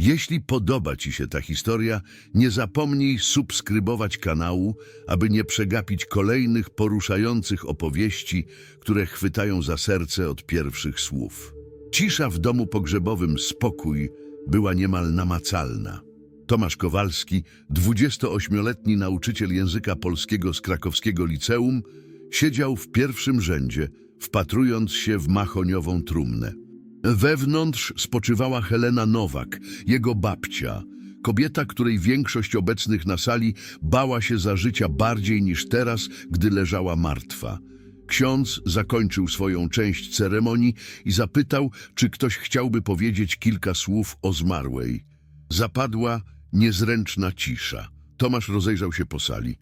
Jeśli podoba Ci się ta historia, nie zapomnij subskrybować kanału, aby nie przegapić kolejnych poruszających opowieści, które chwytają za serce od pierwszych słów. Cisza w domu pogrzebowym, spokój była niemal namacalna. Tomasz Kowalski, 28-letni nauczyciel języka polskiego z krakowskiego liceum, siedział w pierwszym rzędzie, wpatrując się w mahoniową trumnę. Wewnątrz spoczywała Helena Nowak, jego babcia, kobieta, której większość obecnych na sali bała się za życia bardziej niż teraz, gdy leżała martwa. Ksiądz zakończył swoją część ceremonii i zapytał, czy ktoś chciałby powiedzieć kilka słów o zmarłej. Zapadła niezręczna cisza. Tomasz rozejrzał się po sali.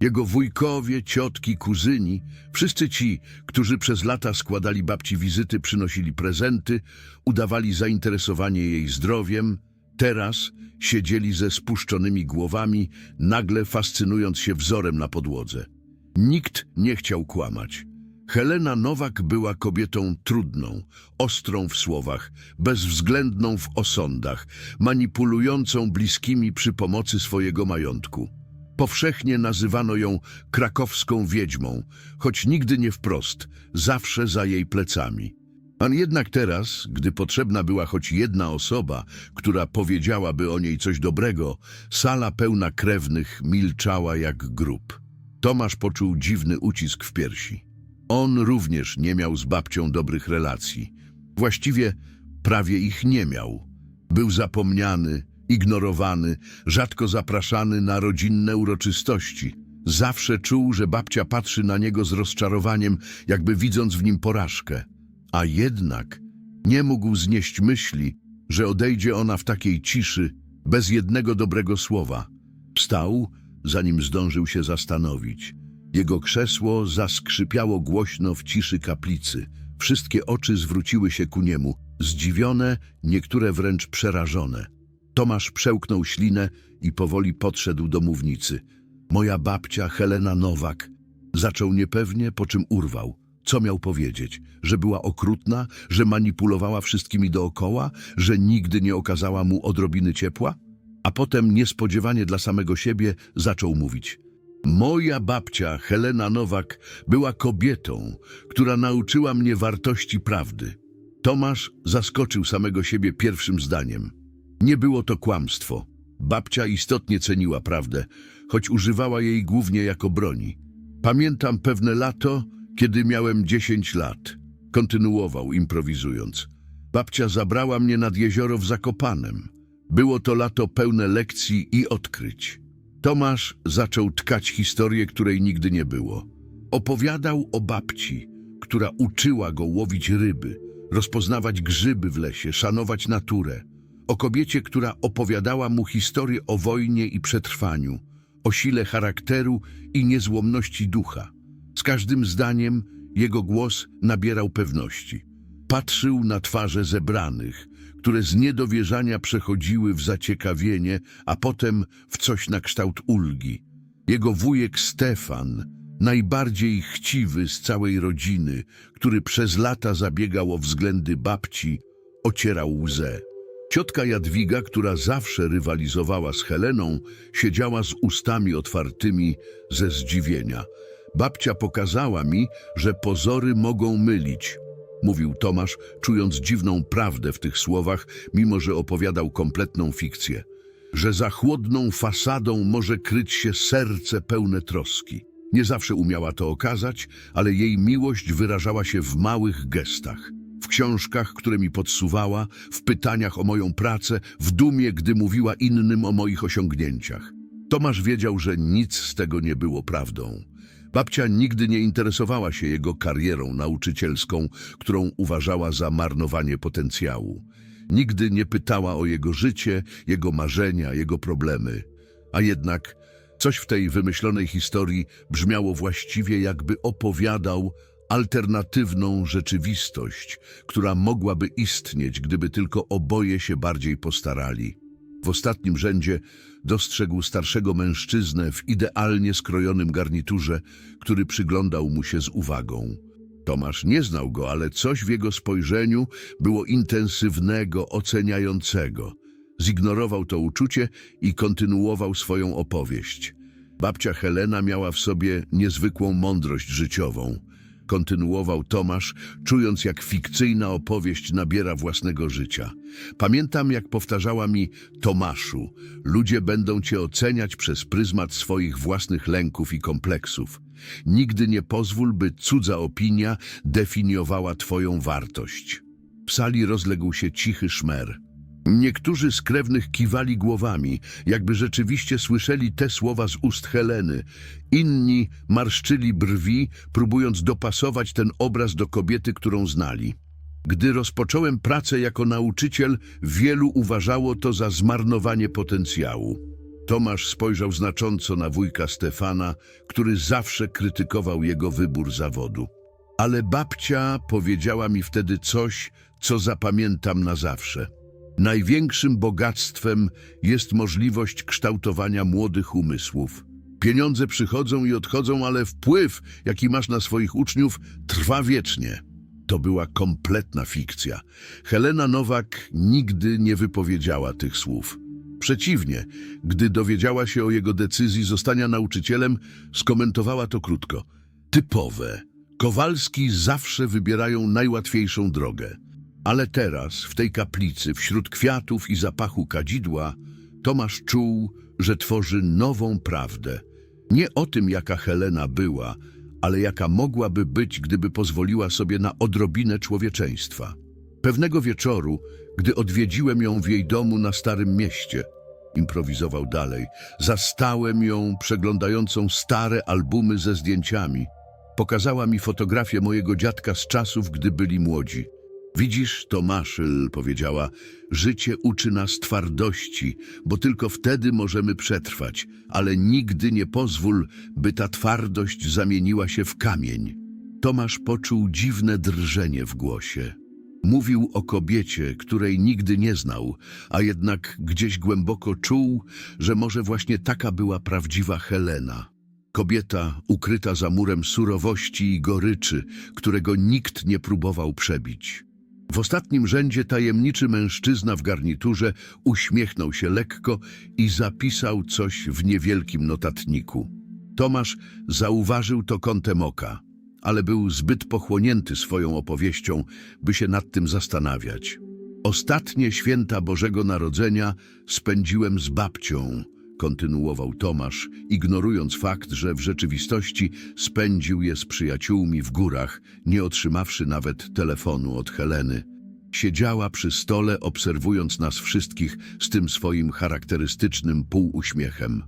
Jego wujkowie, ciotki, kuzyni, wszyscy ci, którzy przez lata składali babci wizyty, przynosili prezenty, udawali zainteresowanie jej zdrowiem, teraz siedzieli ze spuszczonymi głowami, nagle fascynując się wzorem na podłodze. Nikt nie chciał kłamać. Helena Nowak była kobietą trudną, ostrą w słowach, bezwzględną w osądach, manipulującą bliskimi przy pomocy swojego majątku. Powszechnie nazywano ją krakowską wiedźmą, choć nigdy nie wprost, zawsze za jej plecami. A jednak teraz, gdy potrzebna była choć jedna osoba, która powiedziałaby o niej coś dobrego, sala pełna krewnych milczała jak grób. Tomasz poczuł dziwny ucisk w piersi. On również nie miał z babcią dobrych relacji. Właściwie prawie ich nie miał. Był zapomniany, ignorowany, rzadko zapraszany na rodzinne uroczystości. Zawsze czuł, że babcia patrzy na niego z rozczarowaniem, jakby widząc w nim porażkę. A jednak nie mógł znieść myśli, że odejdzie ona w takiej ciszy, bez jednego dobrego słowa. Wstał, zanim zdążył się zastanowić. Jego krzesło zaskrzypiało głośno w ciszy kaplicy. Wszystkie oczy zwróciły się ku niemu, zdziwione, niektóre wręcz przerażone. Tomasz przełknął ślinę i powoli podszedł do mównicy. Moja babcia Helena Nowak. Zaczął niepewnie, po czym urwał. Co miał powiedzieć? Że była okrutna, że manipulowała wszystkimi dookoła, że nigdy nie okazała mu odrobiny ciepła? A potem niespodziewanie dla samego siebie zaczął mówić. Moja babcia Helena Nowak była kobietą, która nauczyła mnie wartości prawdy. Tomasz zaskoczył samego siebie pierwszym zdaniem. Nie było to kłamstwo. Babcia istotnie ceniła prawdę, choć używała jej głównie jako broni. Pamiętam pewne lato, kiedy miałem 10 lat. Kontynuował, improwizując. Babcia zabrała mnie nad jezioro w Zakopanem. Było to lato pełne lekcji i odkryć. Tomasz zaczął tkać historię, której nigdy nie było. Opowiadał o babci, która uczyła go łowić ryby, rozpoznawać grzyby w lesie, szanować naturę. O kobiecie, która opowiadała mu historię o wojnie i przetrwaniu, o sile charakteru i niezłomności ducha. Z każdym zdaniem jego głos nabierał pewności. Patrzył na twarze zebranych, które z niedowierzania przechodziły w zaciekawienie, a potem w coś na kształt ulgi. Jego wujek Stefan, najbardziej chciwy z całej rodziny, który przez lata zabiegał o względy babci, ocierał łzę. Ciotka Jadwiga, która zawsze rywalizowała z Heleną, siedziała z ustami otwartymi ze zdziwienia. Babcia pokazała mi, że pozory mogą mylić, mówił Tomasz, czując dziwną prawdę w tych słowach, mimo że opowiadał kompletną fikcję. Że za chłodną fasadą może kryć się serce pełne troski. Nie zawsze umiała to okazać, ale jej miłość wyrażała się w małych gestach. W książkach, które mi podsuwała, w pytaniach o moją pracę, w dumie, gdy mówiła innym o moich osiągnięciach. Tomasz wiedział, że nic z tego nie było prawdą. Babcia nigdy nie interesowała się jego karierą nauczycielską, którą uważała za marnowanie potencjału. Nigdy nie pytała o jego życie, jego marzenia, jego problemy. A jednak coś w tej wymyślonej historii brzmiało właściwie jakby opowiadał alternatywną rzeczywistość, która mogłaby istnieć, gdyby tylko oboje się bardziej postarali. W ostatnim rzędzie dostrzegł starszego mężczyznę w idealnie skrojonym garniturze, który przyglądał mu się z uwagą. Tomasz nie znał go, ale coś w jego spojrzeniu było intensywnego, oceniającego. Zignorował to uczucie i kontynuował swoją opowieść. Babcia Helena miała w sobie niezwykłą mądrość życiową. Kontynuował Tomasz, czując jak fikcyjna opowieść nabiera własnego życia. Pamiętam, jak powtarzała mi Tomaszu, ludzie będą cię oceniać przez pryzmat swoich własnych lęków i kompleksów. Nigdy nie pozwól, by cudza opinia definiowała twoją wartość. W sali rozległ się cichy szmer. Niektórzy z krewnych kiwali głowami, jakby rzeczywiście słyszeli te słowa z ust Heleny. Inni marszczyli brwi, próbując dopasować ten obraz do kobiety, którą znali. Gdy rozpocząłem pracę jako nauczyciel, wielu uważało to za zmarnowanie potencjału. Tomasz spojrzał znacząco na wujka Stefana, który zawsze krytykował jego wybór zawodu. Ale babcia powiedziała mi wtedy coś, co zapamiętam na zawsze. Największym bogactwem jest możliwość kształtowania młodych umysłów. Pieniądze przychodzą i odchodzą, ale wpływ, jaki masz na swoich uczniów, trwa wiecznie. To była kompletna fikcja. Helena Nowak nigdy nie wypowiedziała tych słów. Przeciwnie, gdy dowiedziała się o jego decyzji zostania nauczycielem, skomentowała to krótko. Typowe. Kowalski zawsze wybierają najłatwiejszą drogę. Ale teraz, w tej kaplicy, wśród kwiatów i zapachu kadzidła, Tomasz czuł, że tworzy nową prawdę. Nie o tym, jaka Helena była, ale jaka mogłaby być, gdyby pozwoliła sobie na odrobinę człowieczeństwa. Pewnego wieczoru, gdy odwiedziłem ją w jej domu na Starym Mieście, improwizował dalej, zastałem ją przeglądającą stare albumy ze zdjęciami. Pokazała mi fotografię mojego dziadka z czasów, gdy byli młodzi. Widzisz, Tomaszyl, powiedziała, życie uczy nas twardości, bo tylko wtedy możemy przetrwać, ale nigdy nie pozwól, by ta twardość zamieniła się w kamień. Tomasz poczuł dziwne drżenie w głosie. Mówił o kobiecie, której nigdy nie znał, a jednak gdzieś głęboko czuł, że może właśnie taka była prawdziwa Helena. Kobieta ukryta za murem surowości i goryczy, którego nikt nie próbował przebić. W ostatnim rzędzie tajemniczy mężczyzna w garniturze uśmiechnął się lekko i zapisał coś w niewielkim notatniku. Tomasz zauważył to kątem oka, ale był zbyt pochłonięty swoją opowieścią, by się nad tym zastanawiać. Ostatnie święta Bożego Narodzenia spędziłem z babcią, kontynuował Tomasz, ignorując fakt, że w rzeczywistości spędził je z przyjaciółmi w górach, nie otrzymawszy nawet telefonu od Heleny. Siedziała przy stole, obserwując nas wszystkich z tym swoim charakterystycznym półuśmiechem.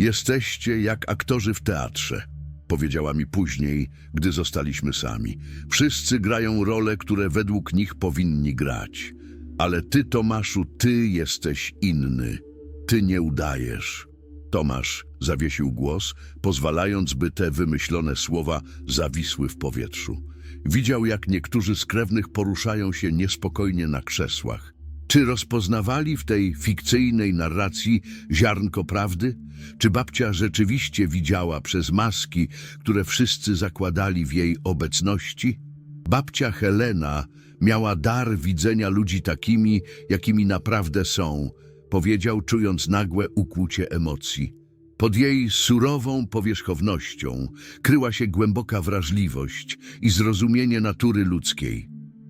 Jesteście jak aktorzy w teatrze, powiedziała mi później, gdy zostaliśmy sami. Wszyscy grają role, które według nich powinni grać. Ale ty, Tomaszu, ty jesteś inny. Ty nie udajesz. Tomasz zawiesił głos, pozwalając, by te wymyślone słowa zawisły w powietrzu. Widział, jak niektórzy z krewnych poruszają się niespokojnie na krzesłach. Czy rozpoznawali w tej fikcyjnej narracji ziarnko prawdy? Czy babcia rzeczywiście widziała przez maski, które wszyscy zakładali w jej obecności? Babcia Helena miała dar widzenia ludzi takimi, jakimi naprawdę są, powiedział, czując nagłe ukłucie emocji. Pod jej surową powierzchownością kryła się głęboka wrażliwość i zrozumienie natury ludzkiej.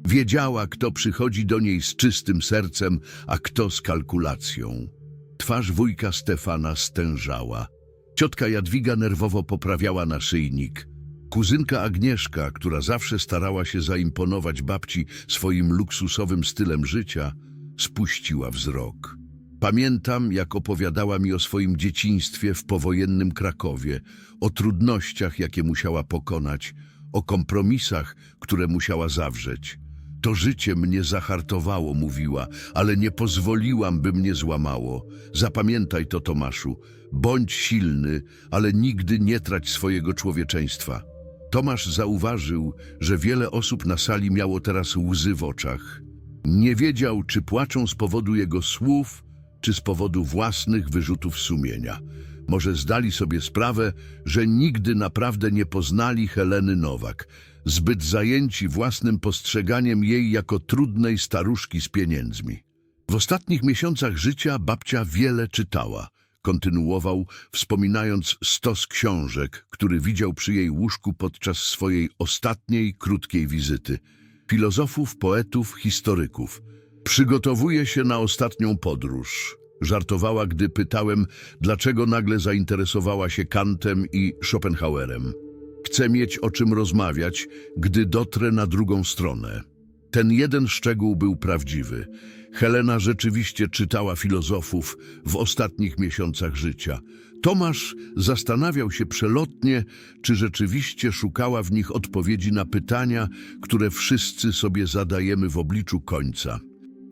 Wiedziała, kto przychodzi do niej z czystym sercem, a kto z kalkulacją. Twarz wujka Stefana stężała. Ciotka Jadwiga nerwowo poprawiała naszyjnik. Kuzynka Agnieszka, która zawsze starała się zaimponować babci swoim luksusowym stylem życia, spuściła wzrok. Pamiętam, jak opowiadała mi o swoim dzieciństwie w powojennym Krakowie, o trudnościach, jakie musiała pokonać, o kompromisach, które musiała zawrzeć. To życie mnie zahartowało, mówiła, ale nie pozwoliłam, by mnie złamało. Zapamiętaj to, Tomaszu. Bądź silny, ale nigdy nie trać swojego człowieczeństwa. Tomasz zauważył, że wiele osób na sali miało teraz łzy w oczach. Nie wiedział, czy płaczą z powodu jego słów, czy z powodu własnych wyrzutów sumienia. Może zdali sobie sprawę, że nigdy naprawdę nie poznali Heleny Nowak, zbyt zajęci własnym postrzeganiem jej jako trudnej staruszki z pieniędzmi. W ostatnich miesiącach życia babcia wiele czytała. Kontynuował, wspominając stos książek, który widział przy jej łóżku podczas swojej ostatniej, krótkiej wizyty. Filozofów, poetów, historyków. Przygotowuje się na ostatnią podróż. Żartowała, gdy pytałem, dlaczego nagle zainteresowała się Kantem i Schopenhauerem. Chcę mieć o czym rozmawiać, gdy dotrę na drugą stronę. Ten jeden szczegół był prawdziwy. Helena rzeczywiście czytała filozofów w ostatnich miesiącach życia. Tomasz zastanawiał się przelotnie, czy rzeczywiście szukała w nich odpowiedzi na pytania, które wszyscy sobie zadajemy w obliczu końca.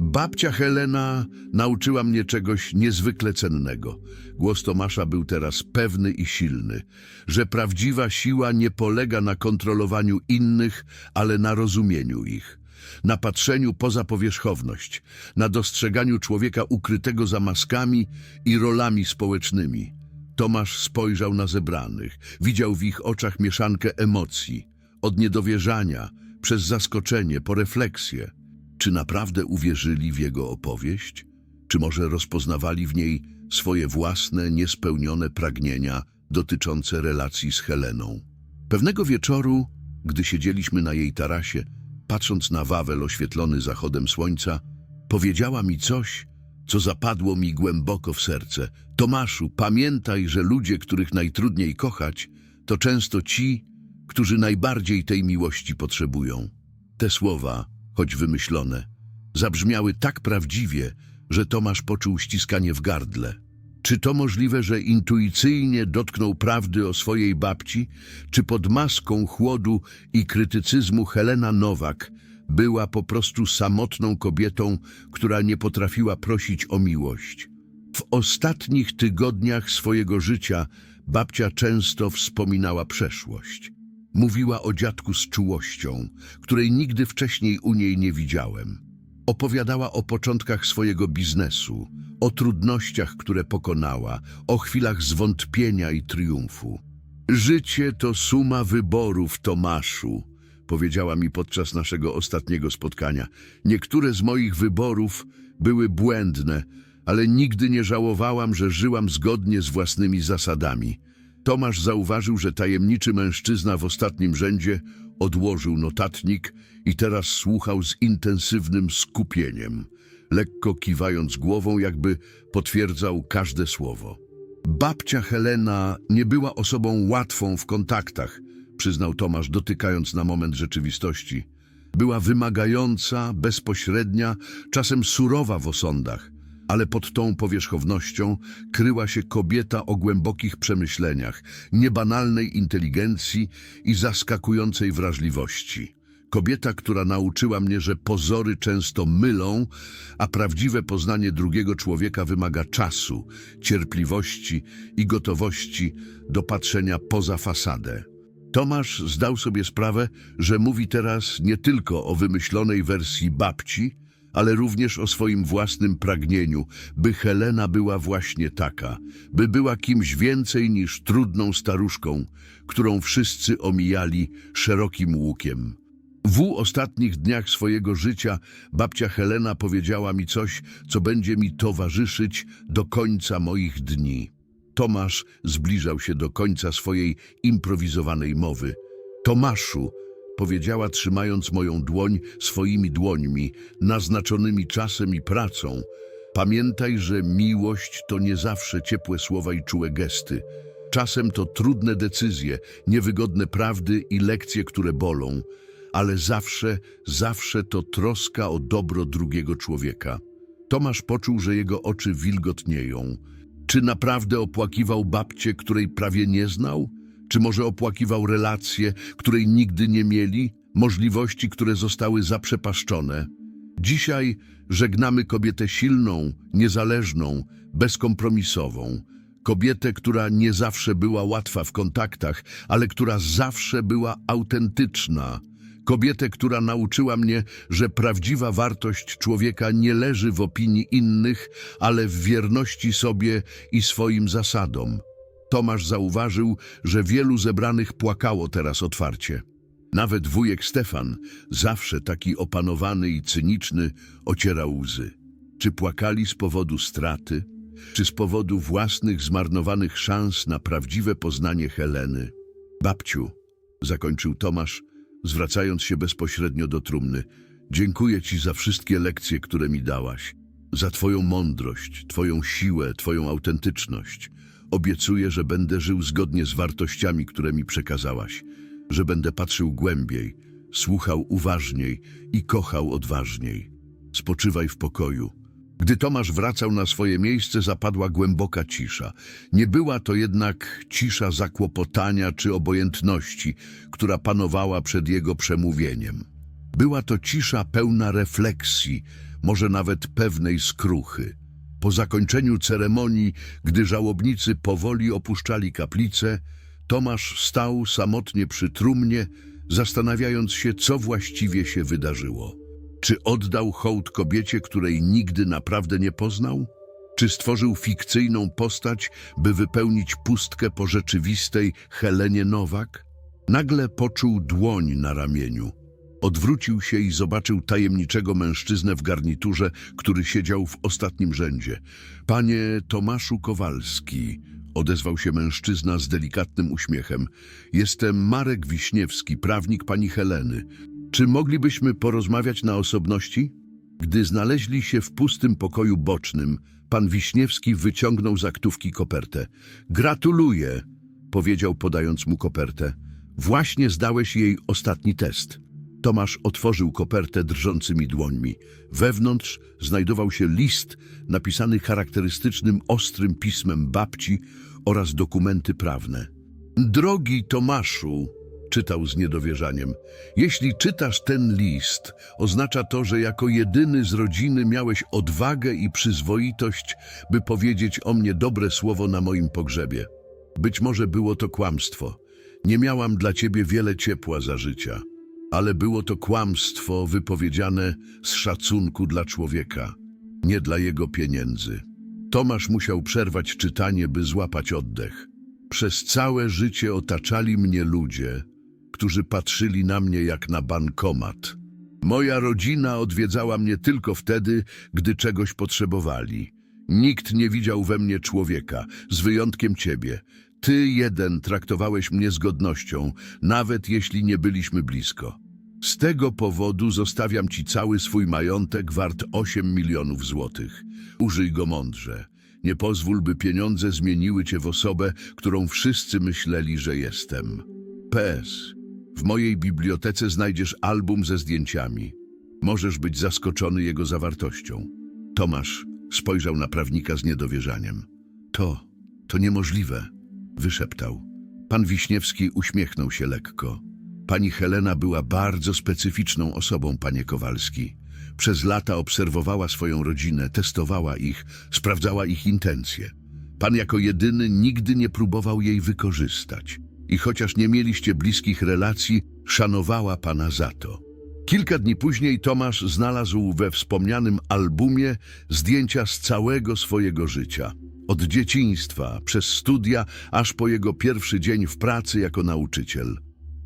Babcia Helena nauczyła mnie czegoś niezwykle cennego. Głos Tomasza był teraz pewny i silny, że prawdziwa siła nie polega na kontrolowaniu innych, ale na rozumieniu ich, na patrzeniu poza powierzchowność, na dostrzeganiu człowieka ukrytego za maskami i rolami społecznymi. Tomasz spojrzał na zebranych, widział w ich oczach mieszankę emocji, od niedowierzania, przez zaskoczenie, po refleksję. Czy naprawdę uwierzyli w jego opowieść? Czy może rozpoznawali w niej swoje własne, niespełnione pragnienia dotyczące relacji z Heleną? Pewnego wieczoru, gdy siedzieliśmy na jej tarasie, patrząc na Wawel oświetlony zachodem słońca, powiedziała mi coś, co zapadło mi głęboko w serce. Tomaszu, pamiętaj, że ludzie, których najtrudniej kochać, to często ci, którzy najbardziej tej miłości potrzebują. Te słowa, choć wymyślone, zabrzmiały tak prawdziwie, że Tomasz poczuł ściskanie w gardle. Czy to możliwe, że intuicyjnie dotknął prawdy o swojej babci, czy pod maską chłodu i krytycyzmu Helena Nowak była po prostu samotną kobietą, która nie potrafiła prosić o miłość? W ostatnich tygodniach swojego życia babcia często wspominała przeszłość. Mówiła o dziadku z czułością, której nigdy wcześniej u niej nie widziałem. Opowiadała o początkach swojego biznesu, o trudnościach, które pokonała, o chwilach zwątpienia i triumfu. Życie to suma wyborów, Tomaszu, powiedziała mi podczas naszego ostatniego spotkania. Niektóre z moich wyborów były błędne, ale nigdy nie żałowałam, że żyłam zgodnie z własnymi zasadami. Tomasz zauważył, że tajemniczy mężczyzna w ostatnim rzędzie odłożył notatnik i teraz słuchał z intensywnym skupieniem, lekko kiwając głową, jakby potwierdzał każde słowo. Babcia Helena nie była osobą łatwą w kontaktach, przyznał Tomasz, dotykając na moment rzeczywistości. Była wymagająca, bezpośrednia, czasem surowa w osądach, ale pod tą powierzchownością kryła się kobieta o głębokich przemyśleniach, niebanalnej inteligencji i zaskakującej wrażliwości. Kobieta, która nauczyła mnie, że pozory często mylą, a prawdziwe poznanie drugiego człowieka wymaga czasu, cierpliwości i gotowości do patrzenia poza fasadę. Tomasz zdał sobie sprawę, że mówi teraz nie tylko o wymyślonej wersji babci, ale również o swoim własnym pragnieniu, by Helena była właśnie taka, by była kimś więcej niż trudną staruszką, którą wszyscy omijali szerokim łukiem. W ostatnich dniach swojego życia babcia Helena powiedziała mi coś, co będzie mi towarzyszyć do końca moich dni. Tomasz zbliżał się do końca swojej improwizowanej mowy. Tomaszu, powiedziała trzymając moją dłoń swoimi dłońmi, naznaczonymi czasem i pracą. Pamiętaj, że miłość to nie zawsze ciepłe słowa i czułe gesty. Czasem to trudne decyzje, niewygodne prawdy i lekcje, które bolą, ale zawsze, zawsze to troska o dobro drugiego człowieka. Tomasz poczuł, że jego oczy wilgotnieją. Czy naprawdę opłakiwał babcię, której prawie nie znał? Czy może opłakiwał relacje, której nigdy nie mieli? Możliwości, które zostały zaprzepaszczone? Dzisiaj żegnamy kobietę silną, niezależną, bezkompromisową. Kobietę, która nie zawsze była łatwa w kontaktach, ale która zawsze była autentyczna. Kobietę, która nauczyła mnie, że prawdziwa wartość człowieka nie leży w opinii innych, ale w wierności sobie i swoim zasadom. Tomasz zauważył, że wielu zebranych płakało teraz otwarcie. Nawet wujek Stefan, zawsze taki opanowany i cyniczny, ocierał łzy. Czy płakali z powodu straty, czy z powodu własnych zmarnowanych szans na prawdziwe poznanie Heleny? Babciu, zakończył Tomasz, zwracając się bezpośrednio do trumny, dziękuję ci za wszystkie lekcje, które mi dałaś, za twoją mądrość, twoją siłę, twoją autentyczność. Obiecuję, że będę żył zgodnie z wartościami, które mi przekazałaś, że będę patrzył głębiej, słuchał uważniej i kochał odważniej. Spoczywaj w pokoju. Gdy Tomasz wracał na swoje miejsce, zapadła głęboka cisza. Nie była to jednak cisza zakłopotania czy obojętności, która panowała przed jego przemówieniem. Była to cisza pełna refleksji, może nawet pewnej skruchy. Po zakończeniu ceremonii, gdy żałobnicy powoli opuszczali kaplicę, Tomasz stał samotnie przy trumnie, zastanawiając się, co właściwie się wydarzyło. Czy oddał hołd kobiecie, której nigdy naprawdę nie poznał? Czy stworzył fikcyjną postać, by wypełnić pustkę po rzeczywistej Helenie Nowak? Nagle poczuł dłoń na ramieniu. Odwrócił się i zobaczył tajemniczego mężczyznę w garniturze, który siedział w ostatnim rzędzie. Panie Tomaszu Kowalski, odezwał się mężczyzna z delikatnym uśmiechem. Jestem Marek Wiśniewski, prawnik pani Heleny. Czy moglibyśmy porozmawiać na osobności? Gdy znaleźli się w pustym pokoju bocznym, pan Wiśniewski wyciągnął z aktówki kopertę. Gratuluję, powiedział podając mu kopertę. Właśnie zdałeś jej ostatni test. Tomasz otworzył kopertę drżącymi dłońmi. Wewnątrz znajdował się list napisany charakterystycznym ostrym pismem babci oraz dokumenty prawne. Drogi Tomaszu, czytał z niedowierzaniem, jeśli czytasz ten list, oznacza to, że jako jedyny z rodziny miałeś odwagę i przyzwoitość, by powiedzieć o mnie dobre słowo na moim pogrzebie. Być może było to kłamstwo. Nie miałam dla ciebie wiele ciepła za życia ale było to kłamstwo wypowiedziane z szacunku dla człowieka, nie dla jego pieniędzy. Tomasz musiał przerwać czytanie, by złapać oddech. Przez całe życie otaczali mnie ludzie, którzy patrzyli na mnie jak na bankomat. Moja rodzina odwiedzała mnie tylko wtedy, gdy czegoś potrzebowali. Nikt nie widział we mnie człowieka, z wyjątkiem ciebie. Ty jeden traktowałeś mnie z godnością, nawet jeśli nie byliśmy blisko. Z tego powodu zostawiam ci cały swój majątek wart 8 milionów złotych. Użyj go mądrze. Nie pozwól, by pieniądze zmieniły cię w osobę, którą wszyscy myśleli, że jestem. PS. W mojej bibliotece znajdziesz album ze zdjęciami. Możesz być zaskoczony jego zawartością. Tomasz spojrzał na prawnika z niedowierzaniem. To, to niemożliwe, wyszeptał. Pan Wiśniewski uśmiechnął się lekko. Pani Helena była bardzo specyficzną osobą, panie Kowalski. Przez lata obserwowała swoją rodzinę, testowała ich, sprawdzała ich intencje. Pan jako jedyny nigdy nie próbował jej wykorzystać. I chociaż nie mieliście bliskich relacji, szanowała pana za to. Kilka dni później Tomasz znalazł we wspomnianym albumie zdjęcia z całego swojego życia. Od dzieciństwa, przez studia, aż po jego pierwszy dzień w pracy jako nauczyciel.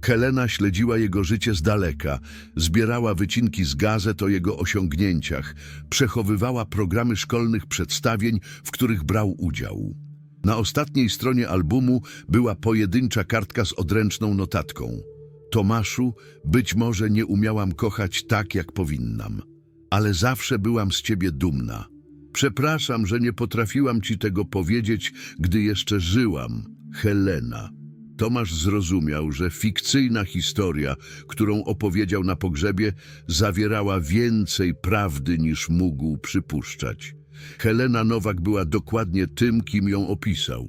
Helena śledziła jego życie z daleka, zbierała wycinki z gazet o jego osiągnięciach, przechowywała programy szkolnych przedstawień, w których brał udział. Na ostatniej stronie albumu była pojedyncza kartka z odręczną notatką. Tomaszu, być może nie umiałam kochać tak, jak powinnam, ale zawsze byłam z ciebie dumna. Przepraszam, że nie potrafiłam ci tego powiedzieć, gdy jeszcze żyłam. Helena. Tomasz zrozumiał, że fikcyjna historia, którą opowiedział na pogrzebie, zawierała więcej prawdy niż mógł przypuszczać. Helena Nowak była dokładnie tym, kim ją opisał.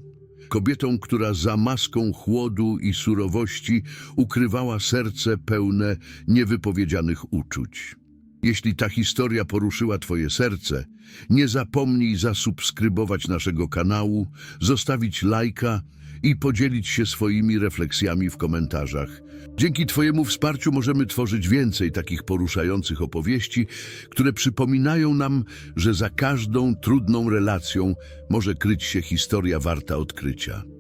Kobietą, która za maską chłodu i surowości ukrywała serce pełne niewypowiedzianych uczuć. Jeśli ta historia poruszyła Twoje serce, nie zapomnij zasubskrybować naszego kanału, zostawić lajka i podzielić się swoimi refleksjami w komentarzach. Dzięki Twojemu wsparciu możemy tworzyć więcej takich poruszających opowieści, które przypominają nam, że za każdą trudną relacją może kryć się historia warta odkrycia.